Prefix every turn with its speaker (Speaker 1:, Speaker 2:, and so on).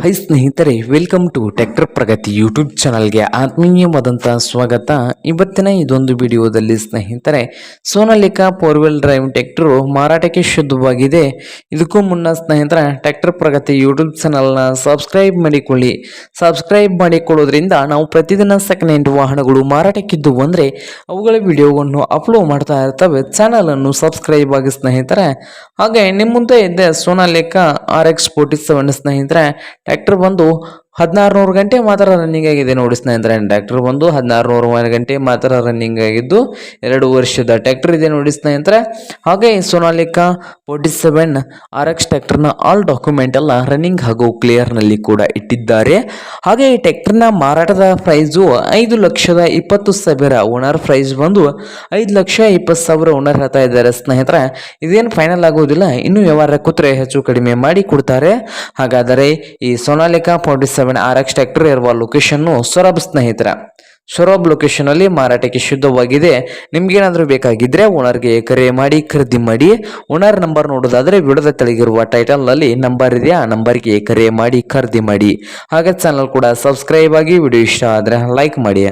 Speaker 1: High ಸ್ನೇಹಿತರೆ welcome to tractor Pragati YouTube ಚಾನಲ್ಗೆ ಆತ್ಮೀಯವಾದಂಥ ಸ್ವಾಗತ. ಇವತ್ತಿನ ಇದೊಂದು ವಿಡಿಯೋದಲ್ಲಿ ಸ್ನೇಹಿತರೆ, Sonalika four wheel drive tractor ಮಾರಾಟಕ್ಕೆ ಶುದ್ಧವಾಗಿದೆ. ಇದಕ್ಕೂ ಮುನ್ನ ಸ್ನೇಹಿತರ ಟ್ಯಾಕ್ಟರ್ ಪ್ರಗತಿ ಯೂಟ್ಯೂಬ್ ಚಾನಲ್ನ ಸಬ್ಸ್ಕ್ರೈಬ್ ಮಾಡಿಕೊಳ್ಳಿ. ಸಬ್ಸ್ಕ್ರೈಬ್ ಮಾಡಿಕೊಳ್ಳೋದ್ರಿಂದ ನಾವು ಪ್ರತಿದಿನ ಸೆಕೆಂಡ್ ಹ್ಯಾಂಡ್ ವಾಹನಗಳು ಮಾರಾಟಕ್ಕಿದ್ದು ಅಂದರೆ ಅವುಗಳ ವಿಡಿಯೋವನ್ನು ಅಪ್ಲೋಡ್ ಮಾಡ್ತಾ ಇರ್ತವೆ. ಚಾನಲನ್ನು ಸಬ್ಸ್ಕ್ರೈಬ್ ಆಗಿ ಸ್ನೇಹಿತರೆ. ಹಾಗೆ ನಿಮ್ಮ ಮುಂದೆ ಇದ್ದೆ Sonalika R X forty seven ಸ್ನೇಹಿತರೆ ಟ್ರ್ಯಾಕ್ಟರ್ ಬಂದು ಹದಿನಾರು ನೂರು ಗಂಟೆ ಮಾತ್ರ ರನ್ನಿಂಗ್ ಆಗಿದೆ ನೋಡಿ ಸ್ನೇಹಿತರೆ ಟ್ರ್ಯಾಕ್ಟರ್ ಬಂದು ಹದಿನಾರು ನೂರು ಗಂಟೆ ಮಾತ್ರ ರನ್ನಿಂಗ್ ಆಗಿದ್ದು ಎರಡು ವರ್ಷದ ಟ್ರ್ಯಾಕ್ಟರ್ ಇದೆ ನೋಡಿ ಸ್ನೇಹಿತರೆ. ಹಾಗೆ Sonalika forty seven R X ಟ್ಯಾಕ್ಟರ್ನ all document ಎಲ್ಲ ರನ್ನಿಂಗ್ ಹಾಗೂ ಕ್ಲಿಯರ್ನಲ್ಲಿ ಕೂಡ ಇಟ್ಟಿದ್ದಾರೆ. ಹಾಗೆ ಈ ಟ್ಯಾಕ್ಟರ್ನ ಮಾರಾಟದ ಪ್ರೈಸು ಐದು ಲಕ್ಷದ ಇಪ್ಪತ್ತು ಸಾವಿರ ಓನರ್ ಪ್ರೈಸ್ ಬಂದು ಐದು ಲಕ್ಷ ಇಪ್ಪತ್ತು ಸಾವಿರ ಓನರ್ ಹೇಳ್ತಾ ಇದ್ದಾರೆ ಸ್ನೇಹಿತರೆ. ಇದೇನು ಫೈನಲ್ ಆಗೋದಿಲ್ಲ, ಇನ್ನೂ ವ್ಯವಹಾರ ಕೂತ್ರೆ ಹೆಚ್ಚು ಕಡಿಮೆ ಮಾಡಿ ಕೊಡ್ತಾರೆ. ಹಾಗಾದರೆ ಈ Sonalika forty seven R X tractor ಇರುವ ಲೊಕೇಶನ್ನು ಸೊರಬ್ ಸ್ನೇಹಿತರ. ಸೊರಬ್ ಲೊಕೇಶನಲ್ಲಿ ಮಾರಾಟಕ್ಕೆ ಶುದ್ಧವಾಗಿದೆ. ನಿಮ್ಗೇನಾದರೂ ಬೇಕಾಗಿದ್ರೆ ಓನರ್ಗೆ ಕರೆ ಮಾಡಿ, ಖರೀದಿ ಮಾಡಿ, ಓನರ್ ನಂಬರ್ ನೋಡೋದಾದ್ರೆ ವಿಡದ ತೆಳಗಿರುವ ಟೈಟಲ್ನಲ್ಲಿ ನಂಬರ್ ಇದೆ ಆ ನಂಬರ್ಗೆ ಕರೆ ಮಾಡಿ, ಖರೀದಿ ಮಾಡಿ. ಹಾಗೆ ಚಾನಲ್ ಕೂಡ ಸಬ್ಸ್ಕ್ರೈಬ್ ಆಗಿ ವಿಡಿಯೋ ಇಷ್ಟ ಆದರೆ ಲೈಕ್ ಮಾಡಿ.